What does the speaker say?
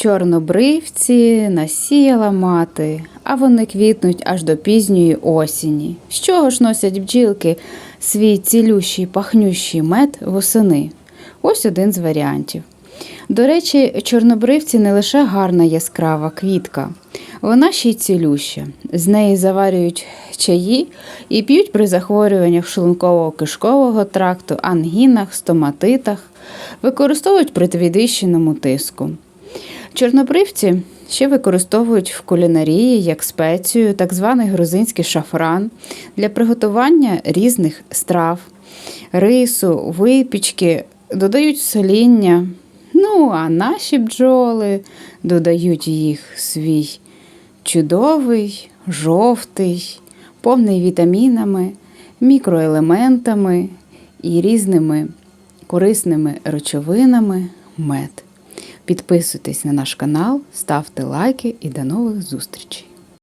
Чорнобривці насіяла мати, а вони квітнуть аж до пізньої осені. З чого ж носять бджілки свій цілющий пахнющий мед восени? Ось один з варіантів. До речі, чорнобривці не лише гарна яскрава квітка, вона ще й цілюща. З неї заварюють чаї і п'ють при захворюваннях шлунково-кишкового тракту, ангінах, стоматитах, використовують при підвищеному тиску. Чорнобривці ще використовують в кулінарії як спецію так званий грузинський шафран для приготування різних страв, рису, випічки, додають соління. Ну, а наші бджоли додають їх свій чудовий, жовтий, повний вітамінами, мікроелементами і різними корисними речовинами мед. Підписуйтесь на наш канал, ставте лайки і до нових зустрічей!